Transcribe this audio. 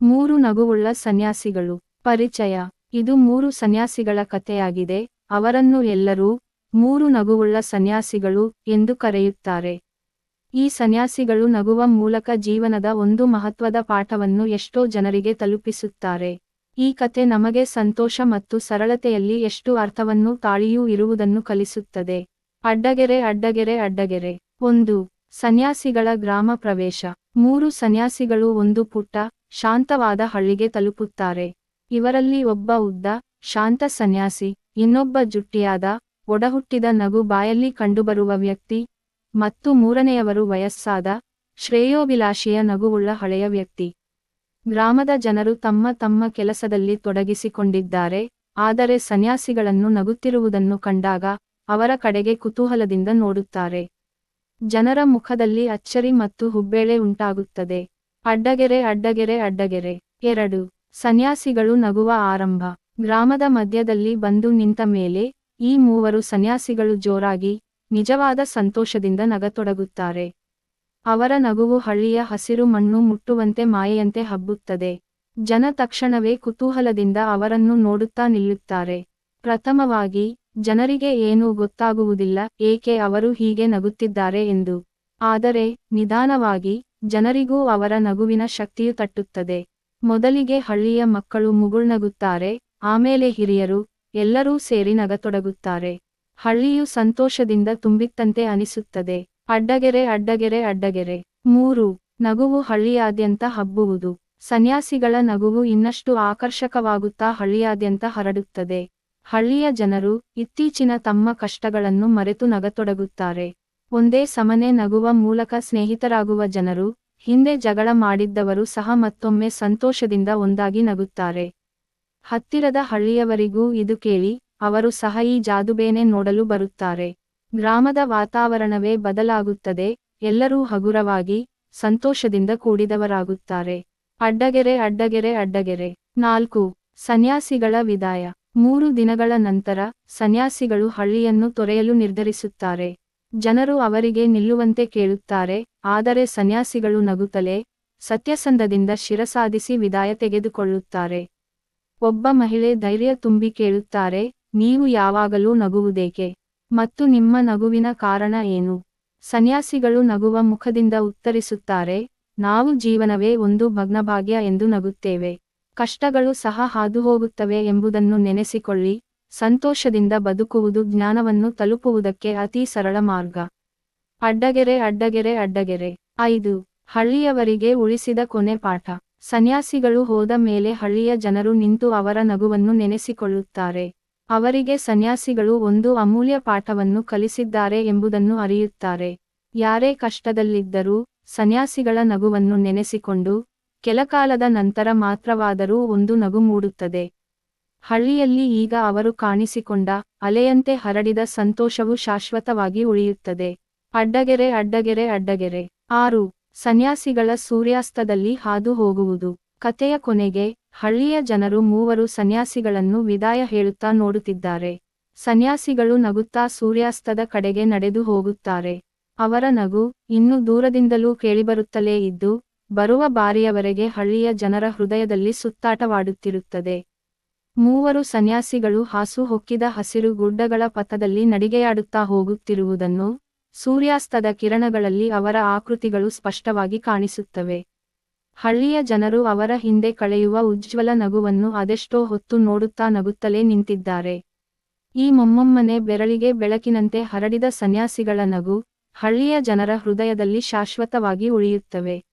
ಮೂರು ನಗುವುಳ್ಳ ಸನ್ಯಾಸಿಗಳು. ಪರಿಚಯ. ಇದು ಮೂರು ಸನ್ಯಾಸಿಗಳ ಕಥೆಯಾಗಿದೆ. ಅವರನ್ನು ಎಲ್ಲರೂ ಮೂರು ನಗುವುಳ್ಳ ಸನ್ಯಾಸಿಗಳು ಎಂದು ಕರೆಯುತ್ತಾರೆ. ಈ ಸನ್ಯಾಸಿಗಳು ನಗುವ ಮೂಲಕ ಜೀವನದ ಒಂದು ಮಹತ್ವದ ಪಾಠವನ್ನು ಎಷ್ಟೋ ಜನರಿಗೆ ತಲುಪಿಸುತ್ತಾರೆ. ಈ ಕತೆ ನಮಗೆ ಸಂತೋಷ ಮತ್ತು ಸರಳತೆಯಲ್ಲಿ ಎಷ್ಟು ಅರ್ಥವನ್ನು ತಾಳಿಯೂ ಇರುವುದನ್ನು ಕಲಿಸುತ್ತದೆ. ಅಡ್ಡಗೆರೆ ಅಡ್ಡಗೆರೆ ಅಡ್ಡಗೆರೆ. ಒಂದು. ಸನ್ಯಾಸಿಗಳ ಗ್ರಾಮ ಪ್ರವೇಶ. ಮೂರು ಸನ್ಯಾಸಿಗಳು, ಒಂದು ಪುಟ್ಟ ಶಾಂತವಾದ ಹಳ್ಳಿಗೆ ತಲುಪುತ್ತಾರೆ. ಇವರಲ್ಲಿ ಒಬ್ಬ ಉದ್ದ, ಶಾಂತ ಸನ್ಯಾಸಿ, ಇನ್ನೊಬ್ಬ ಜುಟ್ಟಿಯಾದ, ಒಡಹುಟ್ಟಿದ ನಗು ಬಾಯಲ್ಲಿ ಕಂಡುಬರುವ ವ್ಯಕ್ತಿ ಮತ್ತು ಮೂರನೆಯವರು ವಯಸ್ಸಾದ, ಶ್ರೇಯೋಭಿಲಾಷಿಯ ನಗುವುಳ್ಳ ಹಳೆಯ ವ್ಯಕ್ತಿ. ಗ್ರಾಮದ ಜನರು ತಮ್ಮ ತಮ್ಮ ಕೆಲಸದಲ್ಲಿ ತೊಡಗಿಸಿಕೊಂಡಿದ್ದಾರೆ, ಆದರೆ ಸನ್ಯಾಸಿಗಳನ್ನು ನಗುತ್ತಿರುವುದನ್ನು ಕಂಡಾಗ ಅವರ ಕಡೆಗೆ ಕುತೂಹಲದಿಂದ ನೋಡುತ್ತಾರೆ. ಜನರ ಮುಖದಲ್ಲಿ ಅಚ್ಚರಿ ಮತ್ತು ಹುಬ್ಬೇಳೆ ಉಂಟಾಗುತ್ತದೆ. ಅಡ್ಡಗೆರೆ ಅಡ್ಡಗೆರೆ ಅಡ್ಡಗೆರೆ. ಎರಡು. ಸನ್ಯಾಸಿಗಳು ನಗುವ ಆರಂಭ. ಗ್ರಾಮದ ಮಧ್ಯದಲ್ಲಿ ಬಂದು ನಿಂತ ಮೇಲೆ ಈ ಮೂವರು ಸನ್ಯಾಸಿಗಳು ಜೋರಾಗಿ, ನಿಜವಾದ ಸಂತೋಷದಿಂದ ನಗತೊಡಗುತ್ತಾರೆ. ಅವರ ನಗುವು ಹಳ್ಳಿಯ ಹಸಿರು ಮಣ್ಣು ಮುಟ್ಟುವಂತೆ ಮಾಯೆಯಂತೆ ಹಬ್ಬುತ್ತದೆ. ಜನ ತಕ್ಷಣವೇ ಕುತೂಹಲದಿಂದ ಅವರನ್ನು ನೋಡುತ್ತಾ ನಿಲ್ಲುತ್ತಾರೆ. ಪ್ರಥಮವಾಗಿ, ಜನರಿಗೆ ಏನೂ ಗೊತ್ತಾಗುವುದಿಲ್ಲ, ಏಕೆ ಅವರು ಹೀಗೆ ನಗುತ್ತಿದ್ದಾರೆ ಎಂದು. ಆದರೆ, ನಿಧಾನವಾಗಿ ಜನರಿಗೂ ಅವರ ನಗುವಿನ ಶಕ್ತಿಯು ತಟ್ಟುತ್ತದೆ. ಮೊದಲಿಗೆ ಹಳ್ಳಿಯ ಮಕ್ಕಳು ಮುಗುಳ್ನಗುತ್ತಾರೆ, ಆಮೇಲೆ ಹಿರಿಯರು ಎಲ್ಲರೂ ಸೇರಿ ನಗತೊಡಗುತ್ತಾರೆ. ಹಳ್ಳಿಯು ಸಂತೋಷದಿಂದ ತುಂಬಿತ್ತಂತೆ ಅನಿಸುತ್ತದೆ. ಅಡ್ಡಗೆರೆ ಅಡ್ಡಗೆರೆ ಅಡ್ಡಗೆರೆ. ಮೂರು, ನಗುವು ಹಳ್ಳಿಯಾದ್ಯಂತ ಹಬ್ಬುವುದು. ಸನ್ಯಾಸಿಗಳ ನಗುವು ಇನ್ನಷ್ಟು ಆಕರ್ಷಕವಾಗುತ್ತಾ ಹಳ್ಳಿಯಾದ್ಯಂತ ಹರಡುತ್ತದೆ. ಹಳ್ಳಿಯ ಜನರು ಇತ್ತೀಚಿನ ತಮ್ಮ ಕಷ್ಟಗಳನ್ನು ಮರೆತು ನಗತೊಡಗುತ್ತಾರೆ. ಒಂದೇ ಸಮನೆ ನಗುವ ಮೂಲಕ ಸ್ನೇಹಿತರಾಗುವ ಜನರು, ಹಿಂದೆ ಜಗಳ ಮಾಡಿದ್ದವರು ಸಹ ಮತ್ತೊಮ್ಮೆ ಸಂತೋಷದಿಂದ ಒಂದಾಗಿ ನಗುತ್ತಾರೆ. ಹತ್ತಿರದ ಹಳ್ಳಿಯವರಿಗೂ ಇದು ಕೇಳಿ, ಅವರು ಸಹ ಈ ಜಾದುಬೇನೆ ನೋಡಲು ಬರುತ್ತಾರೆ. ಗ್ರಾಮದ ವಾತಾವರಣವೇ ಬದಲಾಗುತ್ತದೆ, ಎಲ್ಲರೂ ಹಗುರವಾಗಿ, ಸಂತೋಷದಿಂದ ಕೂಡಿದವರಾಗುತ್ತಾರೆ. ಅಡ್ಡಗೆರೆ ಅಡ್ಡಗೆರೆ ಅಡ್ಡಗೆರೆ. ನಾಲ್ಕು, ಸನ್ಯಾಸಿಗಳ ವಿದಾಯ. ಮೂರು ದಿನಗಳ ನಂತರ, ಸನ್ಯಾಸಿಗಳು ಹಳ್ಳಿಯನ್ನು ತೊರೆಯಲು ನಿರ್ಧರಿಸುತ್ತಾರೆ. ಜನರು ಅವರಿಗೆ ನಿಲ್ಲುವಂತೆ ಕೇಳುತ್ತಾರೆ, ಆದರೆ ಸನ್ಯಾಸಿಗಳು ನಗುತ್ತಲೇ, ಸತ್ಯಸಂಧದಿಂದ ಶಿರಸಾಧಿಸಿ ವಿದಾಯ ತೆಗೆದುಕೊಳ್ಳುತ್ತಾರೆ. ಒಬ್ಬ ಮಹಿಳೆ ಧೈರ್ಯ ತುಂಬಿ ಕೇಳುತ್ತಾರೆ, ನೀವು ಯಾವಾಗಲೂ ನಗುವುದೇಕೆ? ಮತ್ತು ನಿಮ್ಮ ನಗುವಿನ ಕಾರಣ ಏನು? ಸನ್ಯಾಸಿಗಳು ನಗುವ ಮುಖದಿಂದ ಉತ್ತರಿಸುತ್ತಾರೆ, ನಾವು ಜೀವನವೇ ಒಂದು ಭಗ್ನಭಾಗ್ಯ ಎಂದು ನಗುತ್ತೇವೆ. ಕಷ್ಟಗಳು ಸಹ ಹಾದುಹೋಗುತ್ತವೆ ಎಂಬುದನ್ನು ನೆನೆಸಿಕೊಳ್ಳಿ ಸಂತೋಷದಿಂದ ಬದುಕುವುದು ಜ್ಞಾನವನ್ನು ತಲುಪುವುದಕ್ಕೆ ಅತಿ ಸರಳ ಮಾರ್ಗ. ಅಡ್ಡಗೆರೆ ಅಡ್ಡಗೆರೆ ಅಡ್ಡಗೆರೆ. ಐದು. ಹಳ್ಳಿಯವರಿಗೆ ಉಳಿಸಿದ ಕೊನೆ ಪಾಠ. ಸನ್ಯಾಸಿಗಳು ಹೋದ ಮೇಲೆ ಹಳ್ಳಿಯ ಜನರು ನಿಂತು ಅವರ ನಗುವನ್ನು ನೆನೆಸಿಕೊಳ್ಳುತ್ತಾರೆ. ಅವರಿಗೆ ಸನ್ಯಾಸಿಗಳು ಒಂದು ಅಮೂಲ್ಯ ಪಾಠವನ್ನು ಕಲಿಸಿದ್ದಾರೆ ಎಂಬುದನ್ನು ಅರಿಯುತ್ತಾರೆ. ಯಾರೇ ಕಷ್ಟದಲ್ಲಿದ್ದರೂ ಸನ್ಯಾಸಿಗಳ ನಗುವನ್ನು ನೆನೆಸಿಕೊಂಡು ಕೆಲಕಾಲದ ನಂತರ ಮಾತ್ರವಾದರೂ ಒಂದು ನಗು ಮೂಡುತ್ತದೆ. ಹಳ್ಳಿಯಲ್ಲಿ ಈಗ ಅವರು ಕಾಣಿಸಿಕೊಂಡ ಅಲೆಯಂತೆ ಹರಡಿದ ಸಂತೋಷವು ಶಾಶ್ವತವಾಗಿ ಉಳಿಯುತ್ತದೆ. ಅಡ್ಡಗೆರೆ ಅಡ್ಡಗೆರೆ ಅಡ್ಡಗೆರೆ. ಆರು, ಸನ್ಯಾಸಿಗಳ ಸೂರ್ಯಾಸ್ತದಲ್ಲಿ ಹಾದು ಹೋಗುವುದು. ಕಥೆಯ ಕೊನೆಗೆ, ಹಳ್ಳಿಯ ಜನರು ಮೂವರು ಸನ್ಯಾಸಿಗಳನ್ನು ವಿದಾಯ ಹೇಳುತ್ತಾ ನೋಡುತ್ತಿದ್ದಾರೆ. ಸನ್ಯಾಸಿಗಳು ನಗುತ್ತಾ ಸೂರ್ಯಾಸ್ತದ ಕಡೆಗೆ ನಡೆದು ಹೋಗುತ್ತಾರೆ. ಅವರ ನಗು ಇನ್ನು ದೂರದಿಂದಲೂ ಕೇಳಿಬರುತ್ತಲೇ ಇದ್ದು, ಬರುವ ಬಾರಿಯವರೆಗೆ ಹಳ್ಳಿಯ ಜನರ ಹೃದಯದಲ್ಲಿ ಸುತ್ತಾಟವಾಡುತ್ತಿರುತ್ತದೆ. ಮೂವರು ಸನ್ಯಾಸಿಗಳು ಹಾಸು ಹೊಕ್ಕಿದ ಹಸಿರು ಗುಡ್ಡಗಳ ಪಥದಲ್ಲಿ ನಡಿಗೆಯಾಡುತ್ತಾ ಹೋಗುತ್ತಿರುವುದನ್ನು ಸೂರ್ಯಾಸ್ತದ ಕಿರಣಗಳಲ್ಲಿ ಅವರ ಆಕೃತಿಗಳು ಸ್ಪಷ್ಟವಾಗಿ ಕಾಣಿಸುತ್ತವೆ. ಹಳ್ಳಿಯ ಜನರು ಅವರ ಹಿಂದೆ ಕಳೆಯುವ ಉಜ್ವಲ ನಗುವನ್ನು ಅದೆಷ್ಟೋ ಹೊತ್ತು ನೋಡುತ್ತಾ ನಗುತ್ತಲೇ ನಿಂತಿದ್ದಾರೆ. ಈ ಮೊಮ್ಮೊಮ್ಮನೆ ಬೆರಳಿಗೆ ಬೆಳಕಿನಂತೆ ಹರಡಿದ ಸನ್ಯಾಸಿಗಳ ನಗು ಹಳ್ಳಿಯ ಜನರ ಹೃದಯದಲ್ಲಿ ಶಾಶ್ವತವಾಗಿ ಉಳಿಯುತ್ತವೆ.